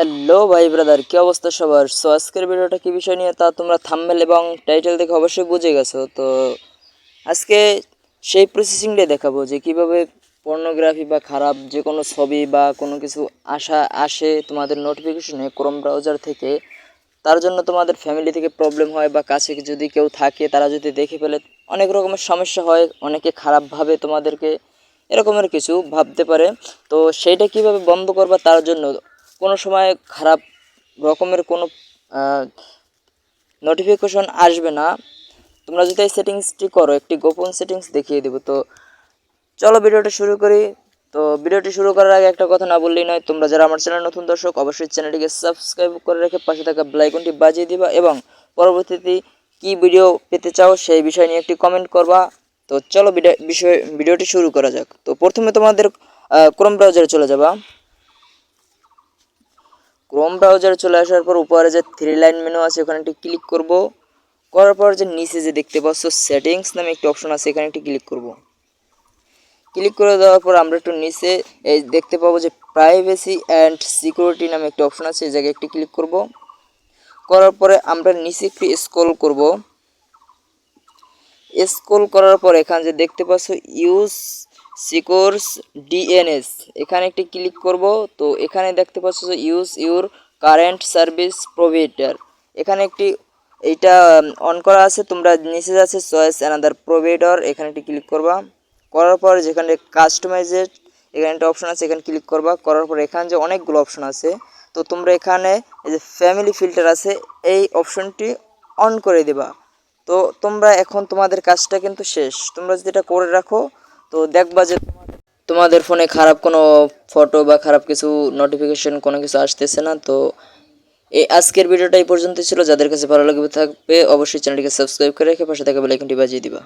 Hello ভাই brother, কী অবস্থা সবার? সো আজকের ভিডিওটা কী বিষয় নিয়ে? তা তোমরা থাম্বনেল এবং টাইটেল দেখে অবশ্যই বুঝে গেছো। তো, আজকে সেই প্রসেসিংটাই দেখাবো যে কীভাবে পর্নোগ্রাফি বা খারাপ যে কোনো ছবি বা কোনো কিছু আসা, আসে তোমাদের নোটিফিকেশনে ক্রোম ব্রাউজার থেকে। তার জন্য তোমাদের ফ্যামিলি থেকে প্রবলেম হয় বা কাছে যদি কেউ থাকে, তারা যদি দেখে ফেলে, অনেক রকমের সমস্যা হয়, অনেকে খারাপভাবে তোমাদেরকে এরকমের কিছু ভাবতে পারে। তো, সেইটা কীভাবে বন্ধ করবা তার জন্য কোনো সময় খারাপ রকমের কোনো নোটিফিকেশন আসবে না। তোমরা যদি এই সেটিংসটি করো, একটি গোপন সেটিংস দেখিয়ে দেবো। তো চলো ভিডিওটা শুরু করি। তো ভিডিওটি শুরু করার আগে একটা কথা না বললেই নয়, তোমরা যারা আমার চ্যানেল নতুন দর্শক, অবশ্যই চ্যানেলটিকে সাবস্ক্রাইব করে রেখে পাশে থাকা ব্লাইকনটি বাজিয়ে দিবা এবং পরবর্তীতে কি ভিডিও পেতে চাও সেই বিষয় নিয়ে একটি কমেন্ট করবা। তো চলো বিষয়, ভিডিওটি শুরু করা যাক। তো প্রথমে তোমাদের ক্রোম ব্রাউজারে চলে যাবা। ক্রোম ব্রাউজারে চলে আসার পর উপরে যে থ্রি লাইন মেনু আছে, ওখানে একটি ক্লিক করব। করার পর যে নিচে যে দেখতে পাচ্ছ সেটিংস নামে একটি অপশন আছে, এখানে একটি ক্লিক করব। ক্লিক করে দেওয়ার পর আমরা একটু নিচে এই দেখতে পাবো যে প্রাইভেসি অ্যান্ড সিকিউরিটি নামে একটি অপশন আছে, এই জায়গায় একটি ক্লিক করব। করার পরে আমরা নিচে একটু স্ক্রল করব। স্ক্রল করার পর এখানে যে দেখতে পাচ্ছ ইউজ সিকোর্স ডিএনএস এখানে একটি ক্লিক করব, তো এখানে দেখতে পাচ্ছ যে use your current service provider এখানে একটি, এইটা অন করা আছে, তোমরা নিচে আছে চয়েস অ্যানাদার প্রোভাইডার এখানে একটি ক্লিক করবা। করার পর যেখানে কাস্টমাইজেড এখানে একটা অপশন আছে, এখানে ক্লিক করবা। করার পর এখানে যে অনেকগুলো অপশন আছে, তো তোমরা এখানে এই যে ফ্যামিলি ফিল্টার আছে, এই অপশনটি অন করে দেবা। তো তোমরা এখন তোমাদের কাজটা কিন্তু শেষ। তোমরা যদি এটা করে রাখো তো দেখবা যে তোমাদের ফোনে খারাপ কোনো ফটো বা খারাপ কিছু নোটিফিকেশন কোনো কিছু আসতেছে না, তো এই আজকের ভিডিওটা এই পর্যন্ত ছিল। যাদের কাছে ভালো লাগবে থাকবে, অবশ্যই চ্যানেলটিকে সাবস্ক্রাইব করে রেখে পাশে থাকা বেলাইকনটি বাজিয়ে দিবা।